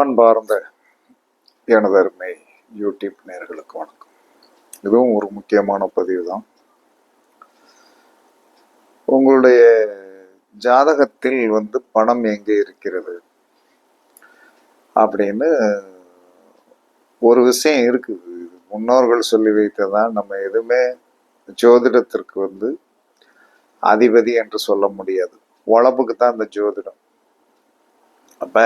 அன்பார்ந்த எனது அருமை யூடியூப் நேர்களுக்கு வணக்கம். இதுவும் ஒரு முக்கியமான பதிவு தான் உங்களுடைய ஜாதகத்தில் வந்து பணம் எங்கே இருக்கிறது? அப்படின்னு ஒரு விஷயம் இருக்குது. முன்னோர்கள் சொல்லி வைத்ததான் நம்ம எதுவுமே ஜோதிடத்திற்கு வந்து அதிபதி என்று சொல்ல முடியாது. உழப்புக்கு தான் இந்த ஜோதிடம். அப்போ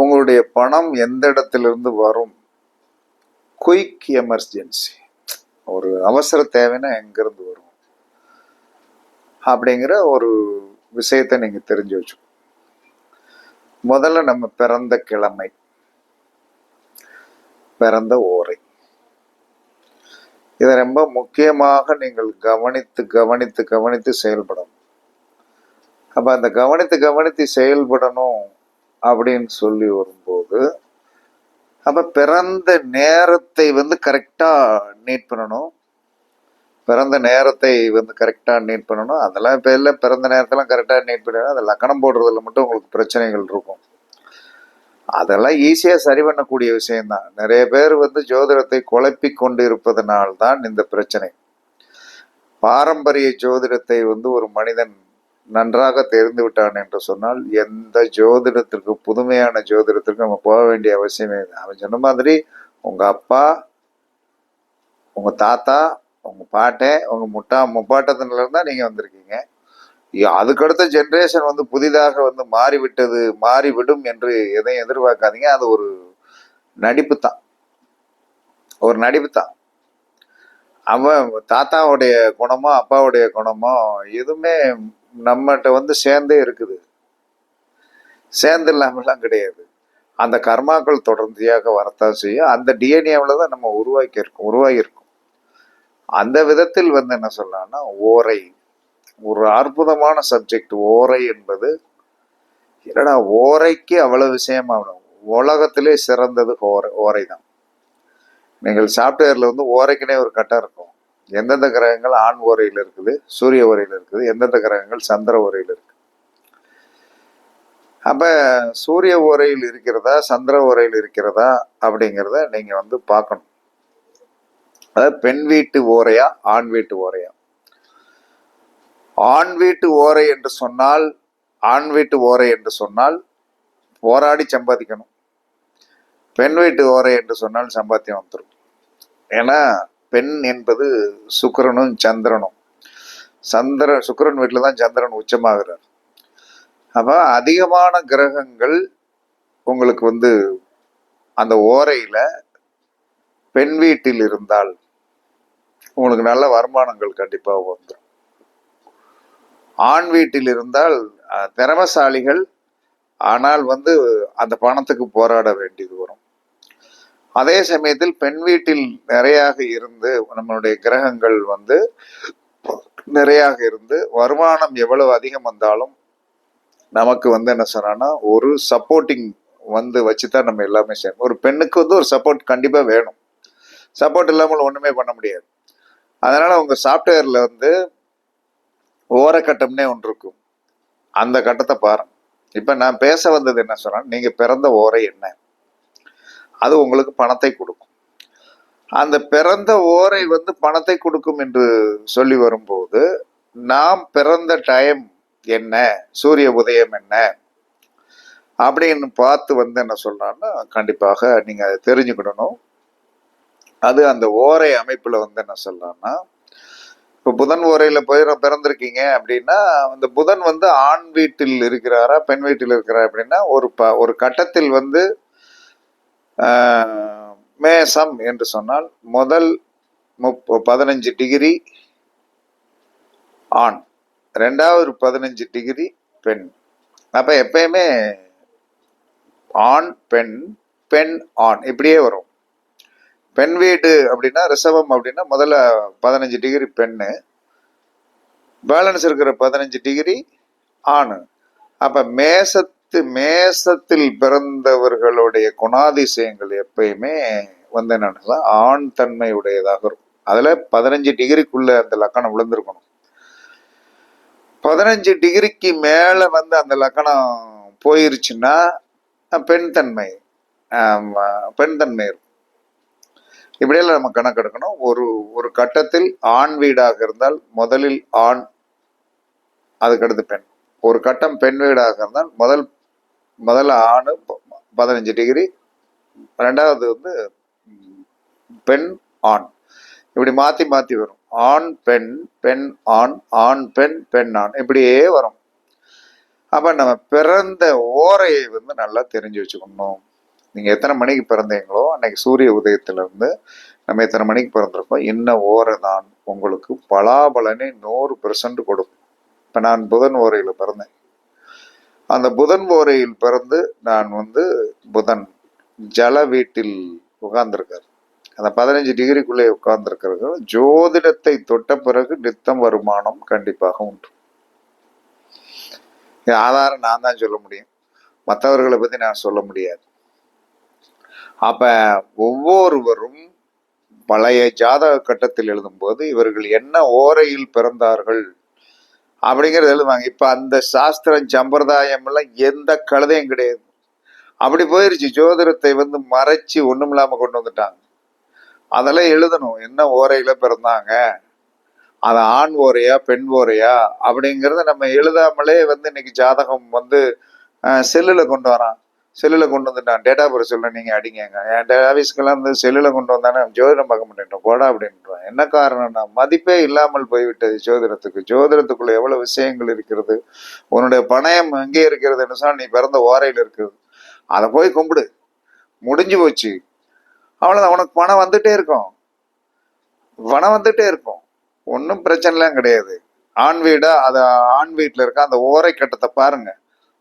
உங்களுடைய பணம் எந்த இடத்திலிருந்து வரும்? குயிக் எமர்ஜென்சி ஒரு அவசர தேவைன்னா எங்கேருந்து வரும்? அப்படிங்கிற ஒரு விஷயத்தை நீங்கள் தெரிஞ்சு வச்சுக்கணும். முதல்ல நம்ம பிறந்த கிழமை பிறந்த ஓரை. இதை ரொம்ப முக்கியமாக நீங்கள் கவனித்து கவனித்து கவனித்து செயல்படணும். அப்போ அந்த கவனித்து கவனித்து செயல்படணும் அப்படின்னு சொல்லி வரும்போது அப்ப பிறந்த நேரத்தை வந்து கரெக்டா நீட் பண்ணணும். பிறந்த நேரத்தை வந்து கரெக்டாக நீட் பண்ணணும். அதெல்லாம் இப்போ இல்லை பிறந்த நேரத்தெல்லாம் கரெக்டாக நீட் பண்ணணும் அதை லக்கணம் போடுறதுல மட்டும் உங்களுக்கு பிரச்சனைகள் இருக்கும். அதெல்லாம் ஈஸியாக சரி பண்ணக்கூடிய விஷயம்தான். நிறைய பேர் வந்து ஜோதிடத்தை குழப்பி கொண்டு இருப்பதனால்தான் இந்த பிரச்சனை. பாரம்பரிய ஜோதிடத்தை வந்து ஒரு மனிதன் நன்றாக தெரிந்து விட்டான் என்று சொன்னால் எந்த ஜோதிடத்திற்கும் புதுமையான ஜோதிடத்திற்கும் நம்ம போக வேண்டிய அவசியமே இல்லை. அவன் சொன்ன மாதிரி உங்கள் அப்பா உங்கள் தாத்தா உங்கள் பாட்டன் உங்கள் முட்டா முப்பாட்டத்தினில இருந்தா நீங்கள் வந்திருக்கீங்க அதுக்கடுத்த ஜென்ரேஷன் வந்து புதிதாக வந்து மாறிவிட்டது மாறிவிடும் என்று எதையும் எதிர்பார்க்காதீங்க. அது ஒரு நடிப்பு தான் ஒரு நடிப்பு தான் அவன் தாத்தாவுடைய குணமோ அப்பாவுடைய குணமோ எதுவுமே நம்மகிட்ட வந்து சேர்ந்தே இருக்குது. சேர்ந்து இல்லாமலாம் கிடையாது. அந்த கர்மாக்கள் தொடர்ந்தியாக வரத்தான் செய்யும். அந்த டிஎன்ஏவில் தான் நம்ம உருவாக்கி இருக்கோம் உருவாகியிருக்கோம். அந்த விதத்தில் வந்து என்ன சொல்லலாம்னா ஓரை. ஒரு அற்புதமான சப்ஜெக்ட் ஓரை என்பது என்னடா ஓரைக்கு அவ்வளோ விஷயமாகணும் உலகத்திலே சிறந்தது ஓரை ஓரை தான் நீங்கள் சாஃப்ட்வேரில் வந்து ஓரைக்குனே ஒரு கட்டம் இருக்கும். எந்தெந்த கிரகங்கள் ஆண் ஓரையில் இருக்குது சூரிய ஓரையில் இருக்குது எந்தெந்த கிரகங்கள் சந்திர ஓரையில் இருக்கு. அப்போ சூரிய ஓரையில் இருக்கிறதா சந்திர ஓரையில் இருக்கிறதா அப்படிங்கிறத நீங்கள் வந்து பார்க்கணும். அதாவது பெண் வீட்டு ஓரையா ஆண் வீட்டு ஓரையா? ஆண் வீட்டு ஓரை என்று சொன்னால் ஆண் வீட்டு ஓரை என்று சொன்னால் போராடி சம்பாதிக்கணும். பெண் வீட்டு ஓரை என்று சொன்னால் சம்பாத்தியம் வந்துடும் ஏன்னா பெண் என்பது சுக்கிரனும் சந்திரனும். சந்திர சுக்கிரன் வீட்டில் தான் சந்திரன் உச்சமாகிறார். அப்போ அதிகமான கிரகங்கள் உங்களுக்கு வந்து அந்த ஓரையில் பெண் வீட்டில் இருந்தால் உங்களுக்கு நல்ல வருமானங்கள் கண்டிப்பாக வந்துடும் ஆண் வீட்டில் இருந்தால் திறமசாலிகள் ஆனால் வந்து அந்த பணத்துக்கு போராட வேண்டியது வரும். அதே சமயத்தில் பெண் வீட்டில் நிறையாக இருந்து நம்மளுடைய கிரகங்கள் வந்து நிறையாக இருந்து வருமானம் எவ்வளவு அதிகம் வந்தாலும் நமக்கு வந்து என்ன சொன்னா ஒரு சப்போர்ட்டிங் வந்து வச்சுதான் நம்ம எல்லாமே செய்யணும். ஒரு பெண்ணுக்கு வந்து ஒரு சப்போர்ட் கண்டிப்பா வேணும். சப்போர்ட் இல்லாமல் ஒண்ணுமே பண்ண முடியாது. அதனால உங்க சாஃப்ட்வேரில் வந்து ஓரக்கட்டம்னே ஒன்று இருக்கும். அந்த கட்டத்தை பாருங்க. இப்ப நான் பேச வந்தது என்ன சொன்னா நீங்க பிறந்த ஓரை என்ன? அது உங்களுக்கு பணத்தை கொடுக்கும். அந்த பிறந்த ஓரை வந்து பணத்தை கொடுக்கும் என்று சொல்லி வரும்போது நாம் பிறந்த டைம் என்ன? சூரிய உதயம் என்ன? அப்படின்னு பார்த்து வந்து என்ன சொல்றான்னா கண்டிப்பாக நீங்க அதை தெரிஞ்சுக்கிடணும். அது அந்த ஓரை அமைப்புல வந்து என்ன சொல்றான்னா இப்போ புதன் ஓரையில போய் பிறந்திருக்கீங்க அப்படின்னா அந்த புதன் வந்து ஆண் வீட்டில் இருக்கிறாரா பெண் வீட்டில் இருக்கிறாரா அப்படின்னா ஒரு ப ஒரு கட்டத்தில் வந்து மேசம் என்று சொன்னால் முதல் முப் பதினஞ்சு டிகிரி ஆண் ரெண்டாவது பதினஞ்சு டிகிரி பெண். அப்போ எப்பயுமே ஆண் பெண் பெண் ஆண் இப்படியே வரும். பெண் வீடு அப்படின்னா ரிசவம் அப்படின்னா முதல்ல பதினஞ்சு டிகிரி பெண்ணு பேலன்ஸ் இருக்கிற பதினஞ்சு டிகிரி ஆண். அப்போ மேச மேசத்து மேசத்தில் பிறந்தவர்களுடைய குணாதிசயங்கள் எப்பயுமே வந்து என்னன்னா ஆண் தன்மை உடையதாக இருக்கும். அதுல பதினஞ்சு டிகிரிக்குள்ள அந்த லக்கணம் விழுந்திருக்கணும். பதினஞ்சு டிகிரிக்கு மேல வந்து அந்த லக்கணம் போயிருச்சுன்னா பெண் தன்மை பெண் தன்மை இருக்கும். இப்படியெல்லாம் நம்ம கணக்கெடுக்கணும். ஒரு ஒரு கட்டத்தில் ஆண் வீடாக இருந்தால் முதலில் ஆண் அதுக்கடுத்து பெண். ஒரு கட்டம் பெண் வீடாக இருந்தால் முதல் முதல்ல ஆண் ப- பதினஞ்சு டிகிரி. ரெண்டாவது வந்து பெண் ஆண். இப்படி மாற்றி மாற்றி வரும். ஆண் பெண் பெண் ஆண் ஆண் பெண் பெண் ஆண். இப்படியே வரும். அப்போ நம்ம பிறந்த ஓரையை வந்து நல்லா தெரிஞ்சு வச்சுக்கணும். நீங்கள் எத்தனை மணிக்கு பிறந்தீங்களோ அன்னைக்கு சூரிய உதயத்திலிருந்து நம்ம எத்தனை மணிக்கு பிறந்திருக்கோம் என்ன ஓரை தான் உங்களுக்கு பலாபலனை நூறு பெர்சன்ட் கொடுக்கும். இப்போ நான் புதன் ஓரையில் பிறந்தேன். அந்த புதன் ஓரையில் பிறந்து நான் வந்து புதன் ஜல வீட்டில் உட்கார்ந்துருக்கார். அந்த பதினஞ்சு டிகிரிக்குள்ளே உட்கார்ந்துருக்கிறது ஜோதிடத்தை தொட்ட பிறகு நித்தம் வருமானம் கண்டிப்பாக உண்டு. ஆதாரம் நான் தான் சொல்ல முடியும். மற்றவர்களை பற்றி நான் சொல்ல முடியாது. அப்போ ஒவ்வொருவரும் பழைய ஜாதக கட்டத்தில் எழுதும்போது இவர்கள் என்ன ஓரையில் பிறந்தார்கள் அப்படிங்கறது எழுதுவாங்க. இப்ப அந்த சாஸ்திரம் சம்பிரதாயம் எல்லாம் எந்த கழுதையும் கிடையாது. அப்படி போயிருச்சு. ஜோதிடத்தை வந்து மறைச்சு ஒண்ணுமில்லாம கொண்டு வந்துட்டாங்க. அதெல்லாம் எழுதணும். என்ன ஓரையில பிறந்தாங்க? அது ஆண் ஓரையா பெண் ஓரையா? அப்படிங்கறத நம்ம எழுதாமலே வந்து இன்னைக்கு ஜாதகம் வந்து செல்லுல கொண்டு வரான். செல்லில் கொண்டு வந்துட்டான் டேட்டா பர்த் சொல்ல நீங்கள் அடிங்கங்க. என் ஆஃபீஸ்க்கெல்லாம் வந்து செல்லில் கொண்டு வந்தானே ஜோதிடம் பார்க்க மாட்டேன் போடா அப்படின்றான். என்ன காரணம்னா மதிப்பே இல்லாமல் போய்விட்டது ஜோதிடத்துக்கு. ஜோதிடத்துக்குள்ள எவ்வளோ விஷயங்கள் இருக்கிறது? உன்னுடைய பணயம் எங்கே இருக்கிறதுன்னு சொன்னால் நீ பிறந்த ஓரையில் இருக்குது. அதை போய் கும்பிடு. முடிஞ்சு போச்சு. அவ்வளோதான் உனக்கு பணம் வந்துட்டே இருக்கும். பணம் வந்துட்டே இருக்கும். ஒன்றும் பிரச்சனைலாம் கிடையாது. ஆண் வீடா அதை ஆண் வீட்டில் இருக்க அந்த ஓரை கட்டத்தை பாருங்கள்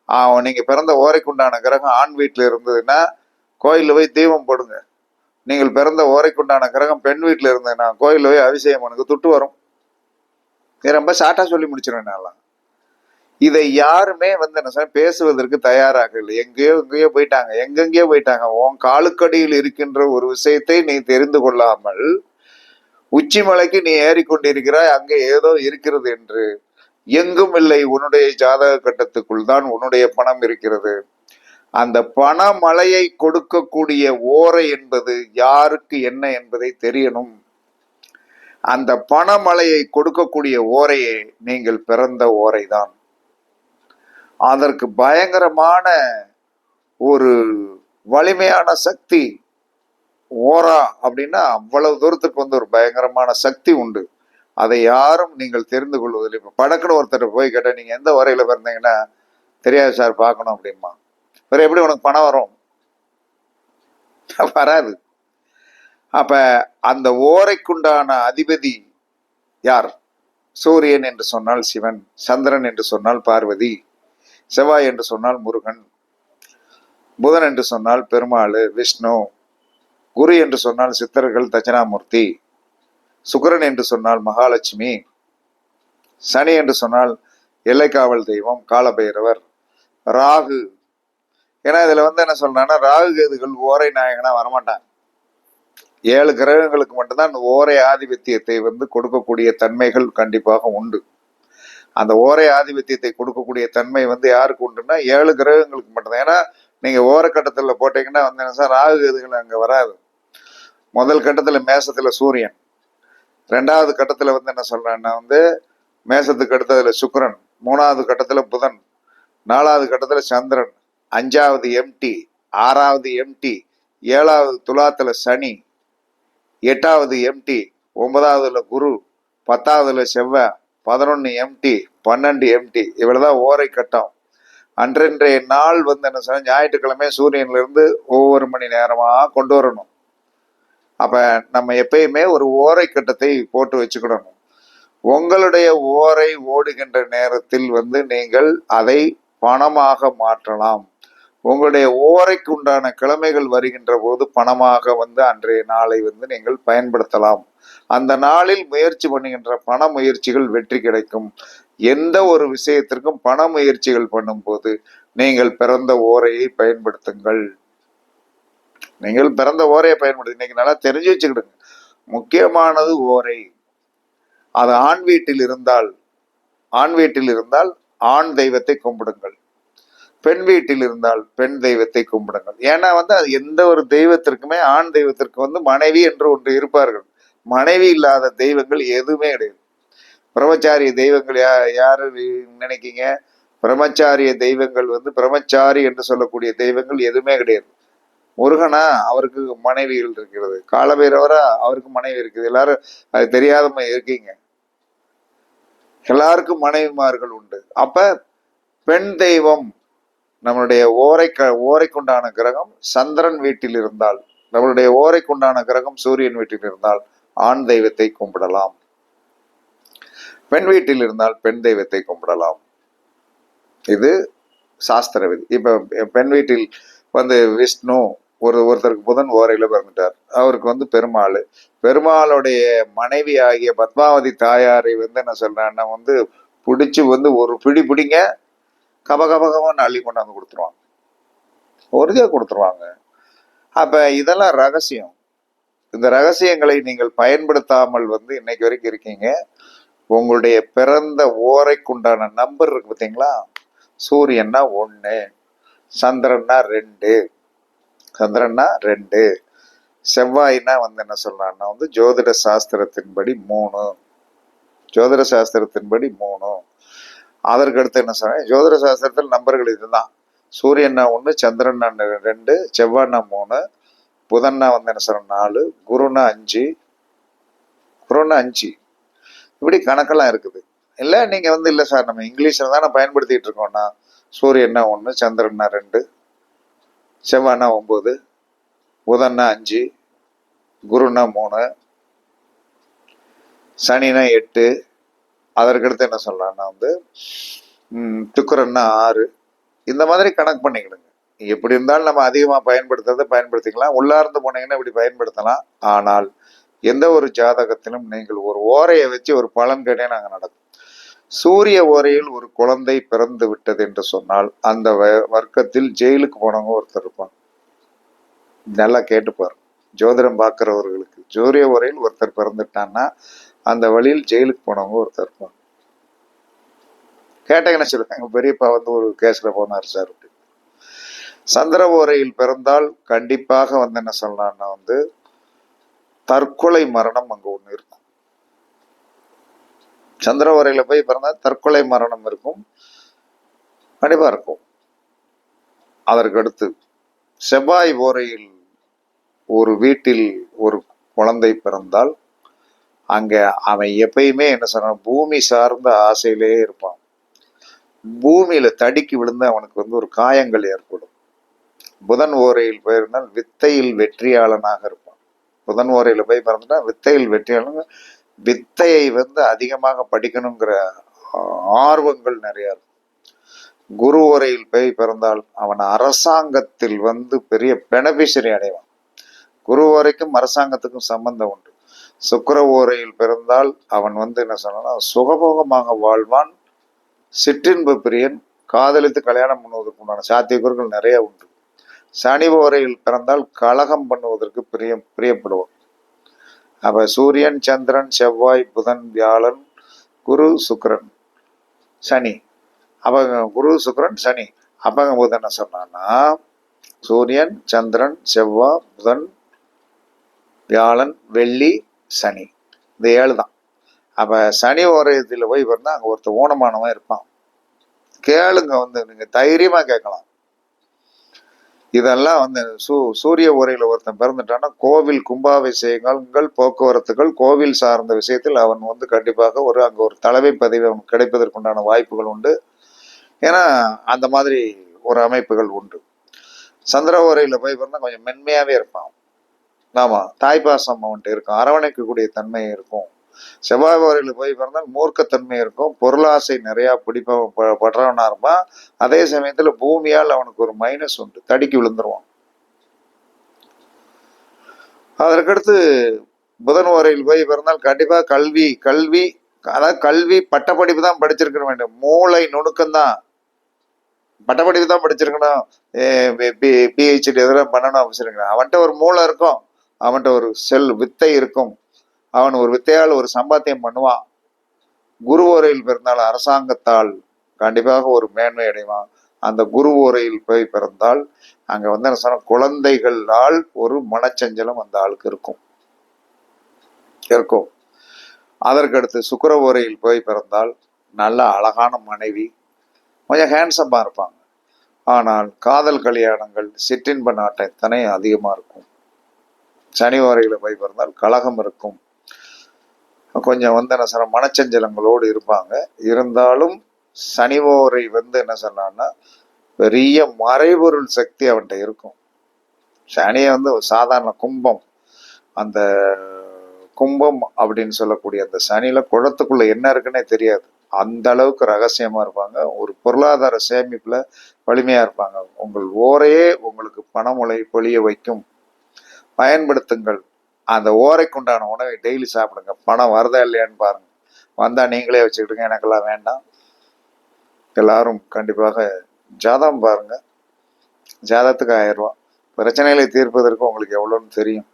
ஆ, நீங்கள் பிறந்த ஓரைக்குண்டான கிரகம் ஆண் வீட்டில் இருந்ததுன்னா கோயிலில் போய் தீபம் போடுங்க. நீங்கள் பிறந்த ஓரைக்குண்டான கிரகம் பெண் வீட்டில் இருந்ததுன்னா கோயிலில் போய் அபிஷேகம் பண்ணுங்க துட்டு வரும். இது ரொம்ப ஷார்ட்டாக சொல்லி முடிச்சிருவேன் நான்லாம். இதை யாருமே வந்து என்ன சொல்ல பேசுவதற்கு தயாராக இல்லை. எங்கேயோ எங்கேயோ போயிட்டாங்க. எங்கெங்கேயோ போயிட்டாங்க. உன் காலுக்கடியில் இருக்கின்ற ஒரு விஷயத்தை நீ தெரிந்து கொள்ளாமல் உச்சி மலைக்கு நீ ஏறிக்கொண்டிருக்கிறாய் அங்கே ஏதோ இருக்கிறது என்று எங்கும் இல்லை உன்னுடைய ஜாதக கட்டத்துக்குள் தான் உன்னுடைய பணம் இருக்கிறது. அந்த பணமழையை கொடுக்கக்கூடிய ஓரை என்பது யாருக்கு என்ன என்பதை தெரியணும். அந்த பணமழையை கொடுக்கக்கூடிய ஓரையே நீங்கள் பிறந்த ஓரைதான். அதற்கு பயங்கரமான ஒரு வலிமையான சக்தி ஓரா அப்படின்னா அவ்வளவு தூரத்துக்கு வந்து ஒரு பயங்கரமான சக்தி உண்டு. அதை யாரும் நீங்கள் தெரிந்து கொள்வதில்லை. இப்போ படக்குன்னு ஒருத்தர் போய் கேட்டால் நீங்கள் எந்த வரையில் பிறந்தீங்கன்னா தெரியாது சார் பார்க்கணும் அப்படிமா வேறு எப்படி உனக்கு பணம் வரும்? வராது. அப்போ அந்த ஓரைக்குண்டான அதிபதி யார்? சூரியன் என்று சொன்னால் சிவன் சந்திரன் என்று சொன்னால் பார்வதி செவ்வாய் என்று சொன்னால் முருகன் புதன் என்று சொன்னால் பெருமாள் விஷ்ணு குரு என்று சொன்னால் சித்தர்கள் தட்சிணாமூர்த்தி சுக்கிரன் என்று சொன்னால் மகாலட்சுமி சனி என்று சொன்னால் எல்லைக்காவல் தெய்வம் காலபைரவர் ராகு. ஏன்னா இதுல வந்து என்ன சொல்றாங்கன்னா ராகு கேதுகள் ஓரை நாயகனா வரமாட்டாங்க. ஏழு கிரகங்களுக்கு மட்டும்தான் ஓரை ஆதிபத்தியத்தை வந்து கொடுக்கக்கூடிய தன்மைகள் கண்டிப்பாக உண்டு. அந்த ஓரை ஆதிபத்தியத்தை கொடுக்கக்கூடிய தன்மை வந்து யாருக்கு உண்டுன்னா ஏழு கிரகங்களுக்கு மட்டும்தான். ஏன்னா நீங்க ஓரக்கட்டத்துல போட்டீங்கன்னா வந்து என்ன சார் ராகு கேதுகள் அங்க வராது. முதல் கட்டத்துல மேசத்துல சூரியன். ரெண்டாவது கட்டத்தில் வந்து என்ன சொல்றேன்னா வந்து மேசத்துக்கு அடுத்ததுல சுக்கரன் மூணாவது கட்டத்தில் புதன் நாலாவது கட்டத்தில் சந்திரன் அஞ்சாவது எம்டி ஆறாவது எம்டி ஏழாவது துலாத்தில் சனி எட்டாவது எம்டி ஒன்பதாவதுல குரு பத்தாவதுல செவ்வாய் பதினொன்று எம்டி பன்னெண்டு எம்டி இவ்வளவுதான் ஓரை கட்டம். அன்றன்றைய நாள் வந்து என்ன சொன்னால் ஞாயிற்றுக்கிழமை சூரியன்லேருந்து ஒவ்வொரு மணி நேரமாக கொண்டு வரணும். அப்போ நம்ம எப்பயுமே ஒரு ஓரை கட்டத்தை போட்டு வச்சுக்கிடணும். உங்களுடைய ஓரை ஓடுகின்ற நேரத்தில் வந்து நீங்கள் அதை பணமாக மாற்றலாம். உங்களுடைய ஓரைக்கு உண்டான கிழமைகள் வருகின்ற போது பணமாக வந்து அன்றைய நாளை வந்து நீங்கள் பயன்படுத்தலாம். அந்த நாளில் முயற்சி பண்ணுகின்ற பண முயற்சிகள் வெற்றி கிடைக்கும். எந்த ஒரு விஷயத்திற்கும் பண முயற்சிகள் பண்ணும்போது நீங்கள் பிறந்த ஓரையை பயன்படுத்துங்கள். நீங்கள் பிறந்த ஓரையை பயன்படுத்தி இன்னைக்கு நல்லா தெரிஞ்சு வச்சுக்கிடுங்க. முக்கியமானது ஓரை. அது ஆண் வீட்டில் இருந்தால் ஆண் வீட்டில் இருந்தால் ஆண் தெய்வத்தை கும்பிடுங்கள். பெண் வீட்டில் இருந்தால் பெண் தெய்வத்தை கும்பிடுங்கள். ஏன்னா வந்து அது எந்த ஒரு தெய்வத்திற்குமே ஆண் தெய்வத்திற்கு வந்து மனைவி என்று ஒன்று இருப்பார்கள். மனைவி இல்லாத தெய்வங்கள் எதுவுமே கிடையாது. பிரம்மச்சாரிய தெய்வங்கள் யா யாரு நினைக்கீங்க? பிரம்மச்சாரிய தெய்வங்கள் வந்து பிரம்மச்சாரி என்று சொல்லக்கூடிய தெய்வங்கள் எதுவுமே கிடையாது. முருகனா அவருக்கு மனைவிகள் இருக்கிறது. காலபைரவரா அவருக்கு மனைவி இருக்குது. எல்லாரும் அது தெரியாதம இருக்கீங்க. எல்லாருக்கும் மனைவிமார்கள் உண்டு. அப்ப பெண் தெய்வம் நம்மளுடைய ஓரை க ஓரைக்குண்டான கிரகம் சந்திரன் வீட்டில் இருந்தால் நம்மளுடைய ஓரைக்குண்டான கிரகம் சூரியன் வீட்டில் இருந்தால் ஆண் தெய்வத்தை கும்பிடலாம். பெண் வீட்டில் இருந்தால் பெண் தெய்வத்தை கும்பிடலாம். இது சாஸ்திர விதி. இப்ப பெண் வீட்டில் வந்து விஷ்ணு ஒரு ஒருத்தருக்கு புதன் ஓரையில பிறந்துட்டார். அவருக்கு வந்து பெருமாள். பெருமாளுடைய மனைவி ஆகிய பத்மாவதி தாயாரை வந்து என்ன சொல்கிறான்னா வந்து பிடிச்சி வந்து ஒரு பிடி பிடிங்க கபகபகமாக அள்ளி கொண்டாந்து கொடுத்துருவாங்க. உறுதியாக கொடுத்துருவாங்க. அப்போ இதெல்லாம் ரகசியம். இந்த ரகசியங்களை நீங்கள் பயன்படுத்தாமல் வந்து இன்னைக்கு வரைக்கும் இருக்கீங்க. உங்களுடைய பிறந்த ஓரைக்குண்டான நம்பர் இருக்கு பார்த்தீங்களா சூரியன்னா ஒன்று சந்திரன்னா ரெண்டு சந்திரன்னா ரெண்டு. செவ்வாய்னா வந்து என்ன சொல்லலாம்னா வந்து ஜோதிட சாஸ்திரத்தின்படி மூணு. ஜோதிட சாஸ்திரத்தின்படி மூணு. அதற்கு அடுத்து என்ன சொல்றேன் ஜோதிட சாஸ்திரத்தில் நம்பர்கள் இதுதான். சூரியன்னா ஒன்று சந்திரன்னா ரெண்டு செவ்வாய்னா மூணு புதன்னா வந்து என்ன சொல்றேன் நாலு குருன்னா அஞ்சு. குருன்னா அஞ்சு. இப்படி கணக்கெல்லாம் இருக்குது. இல்லை நீங்கள் வந்து இல்லை சார் நம்ம இங்கிலீஷில் தான் நான் பயன்படுத்திகிட்டு இருக்கோம்னா சூரியன்னா ஒன்று சந்திரன்னா ரெண்டு செவ்வாய்னா ஒம்பது புதன்னா அஞ்சு குருன்னா மூணு சனினா எட்டு. அதற்கடுத்து என்ன சொல்லலாம்னா வந்து துக்குரன்னா ஆறு. இந்த மாதிரி கணக்கு பண்ணிக்கிடுங்க. எப்படி இருந்தாலும் நம்ம அதிகமாக பயன்படுத்துறதை பயன்படுத்திக்கலாம். உள்ளார்ந்து போனீங்கன்னா இப்படி பயன்படுத்தலாம். ஆனால் எந்த ஒரு ஜாதகத்திலும் நீங்கள் ஒரு ஓரையை வச்சு ஒரு பலன் கேட்டே நாங்கள் நடக்கும் சூரிய ஓரையில் ஒரு குழந்தை பிறந்து விட்டது என்று சொன்னால் அந்த வ- வர்க்கத்தில் ஜெயிலுக்கு போனவங்க ஒருத்தர் இருப்பாங்க. நல்லா கேட்டுப்பார் ஜோதிடம் பார்க்குறவர்களுக்கு. சூரிய ஓரையில் ஒருத்தர் பிறந்துட்டான்னா அந்த வழியில் ஜெயிலுக்கு போனவங்க ஒருத்தர் இருப்பாங்க. கேட்டீங்கன்னு சொல்லுங்க எங்க பெரியப்பா வந்து ஒரு கேஸ்ல போனார் சார் அப்படி. சந்திர ஓரையில் பிறந்தால் கண்டிப்பாக வந்து என்ன சொல்லலாம்னா வந்து தற்கொலை மரணம் அங்க ஒண்ணு இருக்கும். சந்திர ஓரையில போய் பிறந்தா தற்கொலை மரணம் இருக்கும். கண்டிப்பா இருக்கும். அதற்கு அடுத்து செவ்வாய் ஓரையில் ஒரு வீட்டில் ஒரு குழந்தை பிறந்தால் அங்க அவன் எப்பயுமே என்ன சொல்றான் பூமி சார்ந்த ஆசையிலேயே இருப்பான். பூமியில தடுக்கி விழுந்து அவனுக்கு வந்து ஒரு காயங்கள் ஏற்படும். புதன் ஓரையில் போயிருந்தால் வித்தையில் வெற்றியாளனாக இருப்பான். புதன் ஓரையில போய் பிறந்துட்டா வித்தையில் வெற்றியாளன் வித்தையை வந்து அதிகமாக படிக்கணுங்கிற ஆர்வங்கள் நிறையா இருக்கும் குரு ஓரையில் போய் பிறந்தால் அவன் அரசாங்கத்தில் வந்து பெரிய பெனபிஷரி அடைவான். குரு ஓரைக்கும் அரசாங்கத்துக்கும் சம்பந்தம் உண்டு. சுக்கர ஓரையில் பிறந்தால் அவன் வந்து என்ன சொன்னா சுகபோகமாக வாழ்வான் சிற்றின்பு பிரியன் காதலித்து கல்யாணம் பண்ணுவதற்கு உண்டான சாத்தியக்கூறுகள் நிறைய உண்டு. சனி ஓரையில் பிறந்தால் கலகம் பண்ணுவதற்கு பிரிய பிரியப்படுவான். அப்ப சூரியன் சந்திரன் செவ்வாய் புதன் வியாழன் குரு சுக்ரன் சனி. அப்போ குரு சுக்ரன் சனி. அப்பங்க போது என்ன சொன்னான்னா சூரியன் சந்திரன் செவ்வாய் புதன் வியாழன் வெள்ளி சனி. இந்த ஏழு தான். அப்ப சனி ஓரயத்தில் போய் பிறந்தா அங்க ஒருத்தர் ஊனமானவன் இருப்பான். கேளுங்க வந்து நீங்க தைரியமா கேட்கலாம். இதெல்லாம் வந்து சூ சூரிய உரையில ஒருத்தன் பிறந்துட்டான்னா கோவில் கும்பாபிஷேகங்கள் போக்குவரத்துகள் கோவில் சார்ந்த விஷயத்தில் அவன் வந்து கண்டிப்பாக ஒரு அங்கே ஒரு தலைமை பதவி அவன் கிடைப்பதற்குண்டான வாய்ப்புகள் உண்டு. ஏன்னா அந்த மாதிரி ஒரு அமைப்புகள் உண்டு. சந்திர உரையில போய் பிறந்தா கொஞ்சம் மென்மையாவே இருப்பான். ஆமா தாய்ப்பாசம் அவன்கிட்ட இருக்கும். அரவணைக்கக்கூடிய தன்மை இருக்கும். செவ்வாய் வரையில் போய் பிறந்தால் மூர்க்கத்தன்மை இருக்கும். பொருளாசை நிறைய பிடிப்ப ப- படுறவனா இருப்பான். அதே சமயத்துல பூமியால் அவனுக்கு ஒரு மைனஸ் உண்டு. தடுக்கி விழுந்துருவான். அதற்கடுத்து புதன் உரையில் போய் பிறந்தால் கண்டிப்பா கல்வி கல்வி அதாவது கல்வி பட்டப்படிப்பு தான் படிச்சிருக்க வேண்டும். மூளை நுணுக்கம் தான். பட்டப்படிப்பு தான் படிச்சிருக்கணும். பிஹெச்டி இதெல்லாம் பண்ணணும் அப்படின்னு இல்லை. அவன்கிட்ட ஒரு மூளை இருக்கும். அவன்கிட்ட ஒரு செல் வித்தை இருக்கும். அவன் ஒரு வித்தையால் ஒரு சம்பாத்தியம் பண்ணுவான். குரு ஓரையில் பிறந்தால் அரசாங்கத்தால் கண்டிப்பாக ஒரு மேன்மை அடைவான். அந்த குரு ஓரையில் போய் பிறந்தால் அங்கே வந்து என்ன சொன்ன குழந்தைகளால் ஒரு மனச்சஞ்சலம் அந்த ஆளுக்கு இருக்கும். இருக்கும். அதற்கடுத்து சுக்கர ஓரையில் போய் பிறந்தால் நல்ல அழகான மனைவி கொஞ்சம் ஹேண்ட்ஸமாக இருப்பாங்க. ஆனால் காதல் கல்யாணங்கள் சிற்றின்ப நாட்டத்தனை அதிகமாக இருக்கும். சனி ஓரையில் போய் பிறந்தால் கழகம் இருக்கும். கொஞ்சம் வந்து என்ன சொல்ல மனச்சஞ்சலங்களோடு இருப்பாங்க. இருந்தாலும் சனி ஓரை வந்து என்ன சொன்னான்னா பெரிய மறைபொருள் சக்தி அவன்கிட்ட இருக்கும். சனியை வந்து ஒரு சாதாரண கும்பம். அந்த கும்பம் அப்படின்னு சொல்லக்கூடிய அந்த சனியில குளத்துக்குள்ள என்ன இருக்குன்னே தெரியாது. அந்த அளவுக்கு ரகசியமா இருப்பாங்க. ஒரு பொருளாதார சேமிப்புல வலிமையா இருப்பாங்க. உங்கள் ஓரையே உங்களுக்கு பணமுலை பொழிய வைக்கும். பயன்படுத்துங்கள். அந்த ஓரைக்குண்டான உணவை டெய்லி சாப்பிடுங்க. பணம் வருதா இல்லையான்னு பாருங்க. வந்தால் நீங்களே வச்சுக்கிடுங்க. எனக்கெல்லாம் வேண்டாம். எல்லாரும் கண்டிப்பாக ஜாதகம் பாருங்க. ஜாதகத்துக்கு ஆயிரரூவா பிரச்சனைகளை தீர்ப்பதற்கு உங்களுக்கு எவ்வளோன்னு தெரியும்.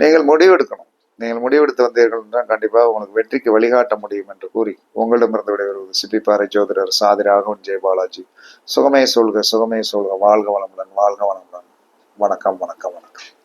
நீங்கள் முடிவெடுக்கணும். நீங்கள் முடிவெடுத்து வந்தீர்கள் என்றால் கண்டிப்பாக உங்களுக்கு வெற்றிக்கு வழிகாட்ட முடியும் என்று கூறி உங்களிடமிருந்து விடைபெறுவது சிப்பிப்பாறை ஜோதிடர் சாதி ராகவன் ஜெயபாலாஜி சுகமே சொல்க சுகமே சொல்க. வாழ்க வளமுடன் வாழ்க வளமுடன். வணக்கம் வணக்கம் வணக்கம்.